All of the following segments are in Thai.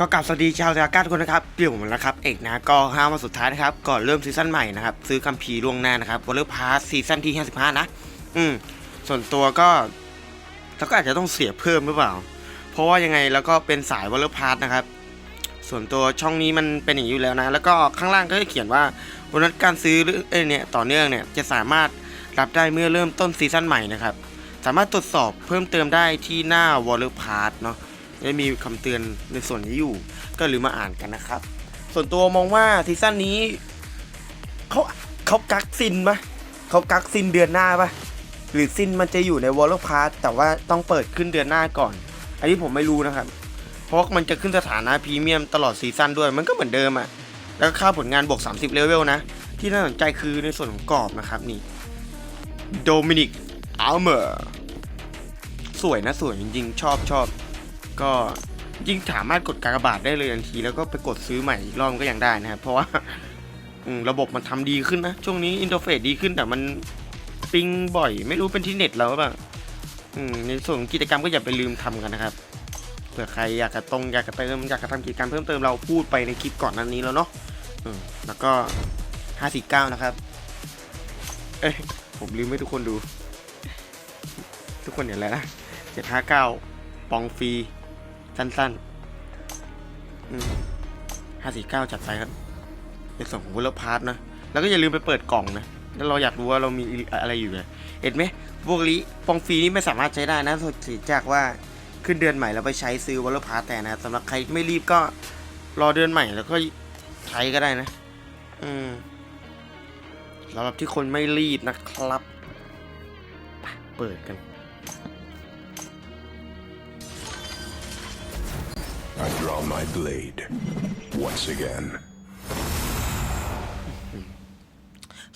ก็กลับสวัสดีชาวเซากาทุกคนนะครับเดี๋ยวผมนะครับเอกนะก็ห้าวันสุดท้ายนะครับก่อนเริ่มซีซั่นใหม่นะครับซื้อคัมภีร์ล่วงหน้านะครับวอลเลอร์พาสซีซั่นที่ 55 นะ อืม ส่วนตัวก็เราก็อาจจะต้องเสียเพิ่มหรือเปล่า เพราะว่ายังไงแล้วก็เป็นสายวอลเลอร์พาสนะครับ ส่วนตัวช่องนี้มันเป็นอย่างนี้อยู่แล้วนะ แล้วก็ข้างล่างก็จะเขียนว่าโบนัสการซื้อหรือเอ้ยเนี่ยต่อเนื่องเนี่ยจะสามารถรับได้เมื่อเริ่มต้นซีซั่นใหม่นะครับสามารถตรวจสอบเพิ่มเติมได้ที่หน้าวอลเลอร์พาสเนาะ ได้มีคำเตือนในส่วนนี้อยู่ ก็ลืมมาอ่านกันนะครับ ส่วนตัวมองว่าซีซั่นนี้เขาเขากักซินปะเขากักซินเดือนหน้าปะหรือซินมันจะอยู่ในวอลล์พาร์แต่ว่าต้องเปิดขึ้นเดือนหน้าก่อน อันนี้ผมไม่รู้นะครับ เพราะมันจะขึ้นสถานะพรีเมียมตลอดซีซั่นด้วยมันก็เหมือนเดิมอะแล้วค่าผลงานบวก 30 เลเวลนะ ที่น่าสนใจคือในส่วนของกรอบนะครับนี่โดมินิกอัลเมอร์สวยนะสวยจริงๆ ชอบชอบ ก็ยิ่งสามารถกดกากบาทได้เลยทันที แล้วก็ไปกดซื้อใหม่อีกรอบก็ยังได้นะครับ เพราะว่าระบบมันทำดีขึ้นนะ ช่วงนี้อินเทอร์เฟซดีขึ้นแต่มันปิงบ่อย ไม่รู้เป็นที่เน็ตเราหรือเปล่าในส่วนกิจกรรมก็อย่าไปลืมทำกันนะครับเผื่อใครอยากจะตรงอยากจะเติมอยากจะทำกิจกรรมเพิ่มเติมเราพูดไปในคลิปก่อนนั้นนี้แล้วเนาะแล้วก็ 549 นะครับ เอ้ยผมลืมให้ทุกคนดู ทุกคนเห็นแล้วนะ759 ปองฟรี สั้นๆห้าสี่เก้าจัดไปครับในส่วนของวอลเลอร์พาร์ทนะ แล้วก็อย่าลืมไปเปิดกล่องนะ แล้วเราอยากรู้ว่าเรามีอะไรอยู่เลยเห็นไหมพวกนี้ปองฟรีนี่ไม่สามารถใช้ได้นะถือจากว่าขึ้นเดือนใหม่แล้วไปใช้ซื้อวอลเลอร์พาร์ทแต่นะสำหรับใครไม่รีบก็รอเดือนใหม่แล้วก็ใช้ก็ได้นะ อืมสำหรับที่คนไม่รีบนะครับ เปิดกัน I draw my blade once again.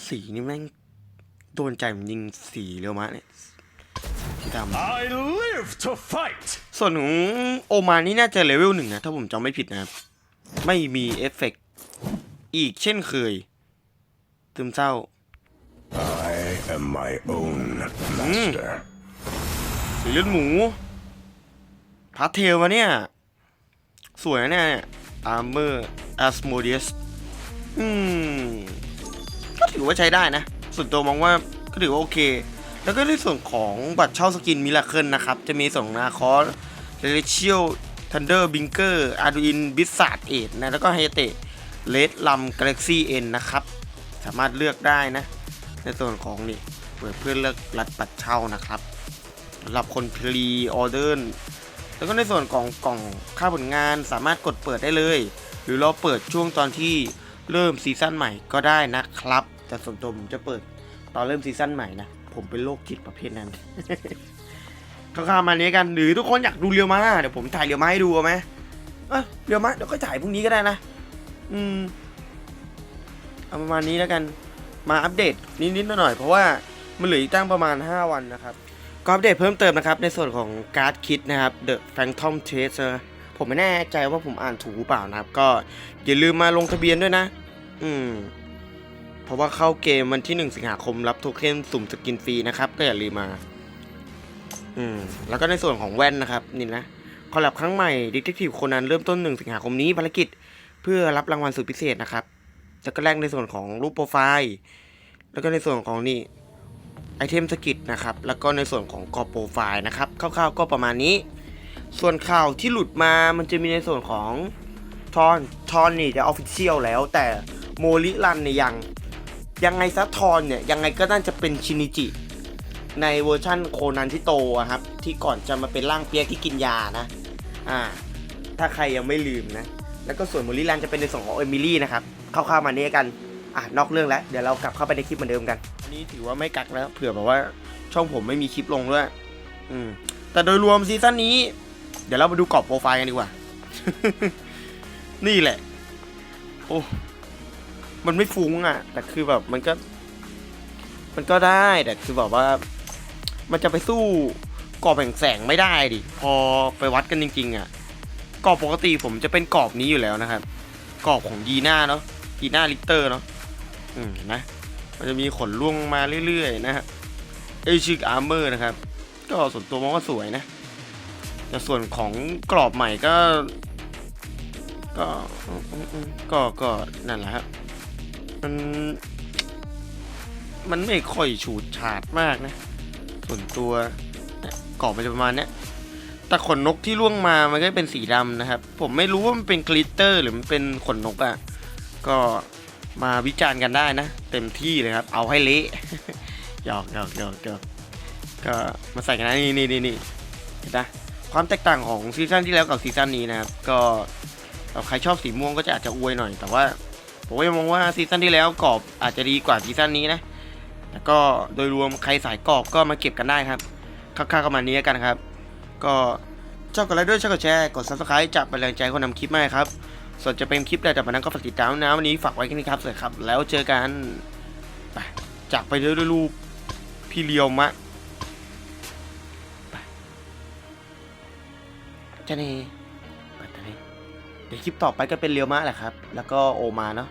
สีนี่แม่งโดนใจผมยิงสีเร็วมากเนี่ยสีด I live to fight! ำส่วนของโอมานี่น่าจะเลเวลหนึ่งนะ ถ้าผมจำไม่ผิดนะครับ ไม่มีเอฟเฟกต์อีกเช่นเคยซึมเศร้า I am my own master. สีเลือดหมูพาสเทลมาเนี่ย สวยนะเนี่ยอาร์เมอร์แอสโมเดียสอืม ก็ถือว่าใช้ได้นะ ส่วนตัวมองว่าก็ถือว่าโอเค แล้วก็ในส่วนของบัตรเช่าสกินมิลาเคิลนะครับ จะมีส่งนาคอสเรเชียลทันเดอร์บิงเกอร์อาร์ดูอินบิสซาร์ดเอ็ดนะ แล้วก็ไฮเตะเลดลัมกาแล็กซี่เอ็นนะครับ สามารถเลือกได้นะ ในส่วนของนี่เปิดเพื่อเลือกรัดบัตรเช่านะครับสำหรับคนพรีออเดอร์ แล้วก็ในส่วนของกล่องค่าผลงานสามารถกดเปิดได้เลย หรือเราเปิดช่วงตอนที่เริ่มซีซั่นใหม่ก็ได้นะครับ แต่ส่วนตัวผมจะเปิดตอนเริ่มซีซั่นใหม่นะ ผมเป็นโรคจิตประเภทนั้นข้าวๆมานี้กันหรือทุกคนอยากดูเรียวมาเดี๋ยวผมถ่ายเรียวมาให้ดูเอาไหมเออเรียวมาเดี๋ยวก็ถ่ายพรุ่งนี้ก็ได้นะ อืมเอาประมาณนี้แล้วกันมาอัปเดตนิดๆหน่อยๆเพราะว่ามันเหลืออีกตั้งประมาณ 5 วันนะครับ ก็อัปเดตเพิ่มเติมนะครับ ในส่วนของการ์ดคิดนะครับ The Phantom Tracer ผมไม่แน่ใจว่าผมอ่านถูกหรือเปล่านะครับ ก็อย่าลืมมาลงทะเบียนด้วยนะ อืม เพราะว่าเข้าเกมวันที่ 1 สิงหาคมรับโทเค็นสุ่มสกินฟรีนะครับ ก็อย่าลืมมา อืม แล้วก็ในส่วนของแว่นนะครับ นี่นะคอลแลบครั้งใหม่ Detective Conan เริ่มต้น 1 สิงหาคมนี้ภารกิจ เพื่อรับรางวัลสุดพิเศษนะครับแล้วก็แรกในส่วนของรูปโปรไฟล์ แล้วก็ในส่วนของนี่ ไอเทมสกิลนะครับ แล้วก็ในส่วนของกรอบโปรไฟล์นะครับคร่าวๆก็ประมาณนี้ ส่วนข่าวที่หลุดมามันจะมีในส่วนของทอนทอนนี่จะออฟฟิเชียลแล้ว แต่โมลิรันเนี่ยยัง ยังไงซะทอนเนี่ย ยังไงก็น่าจะเป็นชินิจิ ในเวอร์ชั่นโคนันที่โตอะครับ ที่ก่อนจะมาเป็นร่างเปียกที่กินยานะ อ่า ถ้าใครยังไม่ลืมนะ แล้วก็ส่วนโมลิรันจะเป็นในส่วนของเอมิลี่นะครับคร่าวๆมานี้กันอะนอกเรื่องแล้ว เดี๋ยวเรากลับเข้าไปในคลิปเหมือนเดิมกัน อันนี้ถือว่าไม่กักแล้ว เผื่อแบบว่าช่องผมไม่มีคลิปลงด้วย อืม แต่โดยรวมซีซั่นนี้ เดี๋ยวเรามาดูกรอบโปรไฟล์กันดีกว่า นี่แหละ โอ้ มันไม่ฟุ้งอะ แต่คือแบบมันก็ มันก็ได้ แต่คือแบบว่า มันจะไปสู้กรอบแห่งแสงไม่ได้ดิ พอไปวัดกันจริง ๆ อะ กรอบปกติผมจะเป็นกรอบนี้อยู่แล้วนะครับ กรอบของยีน่าเนาะยีน่าลิเตอร์เนาะ อืมเห็นะมั มันจะมีขนล่วงมาเรื่อยๆนะฮะเอชิกอาร์เมอร์นะครับ ก็ส่วนตัวมองว่าสวยนะ แต่ส่วนของกรอบใหม่ก็ ก็ก็ก็นั่นแหละครับมันมันไม่ค่อยฉูดฉาดมากนะ ส่วนตัวกรอบมันจะประมาณเนี้ยแต่ขนนกที่ล่วงมามันก็เป็นสีดำนะครับ ผมไม่รู้ว่ามันเป็นกลิตเตอร์หรือมันเป็นขนนกอะ่ะ ก็ มาวิจารณ์กันได้นะ เต็มที่เลยครับ เอาให้เละหยอกหยอกหยอกหยอกก็มาใส่กันนะนี่นี่นี่นี่เห็นปะความแตกต่างของซีซั่นที่แล้วกับซีซั่นนี้นะครับก็ใครชอบสีม่วงก็จะอาจจะอวยหน่อย แต่ว่าผมก็ยังมองว่าซีซั่นที่แล้วกรอบอาจจะดีกว่าซีซั่นนี้นะแล้วก็โดยรวมใครสายกรอบก็มาเก็บกันได้ครับค่าๆประมาณนี้กันครับ ก็ชอบกดไลค์ด้วยชอบกดแชร์กด subscribe จับเป็นแรงใจคนนำคลิปมาให้ครับ ส่วนจะเป็นคลิปใดจากนั้นก็ฝากติดตามนะวันนี้ฝากไว้แค่นี้ครับสวัสดีครับ แล้วเจอกันไปจากไปด้วยรูปพี่เลียวมะไปจะนี่ไปตอนนี้เดี๋ยวคลิปต่อไปก็เป็นเลียวมะแหละครับ แล้วก็โอมาเนาะ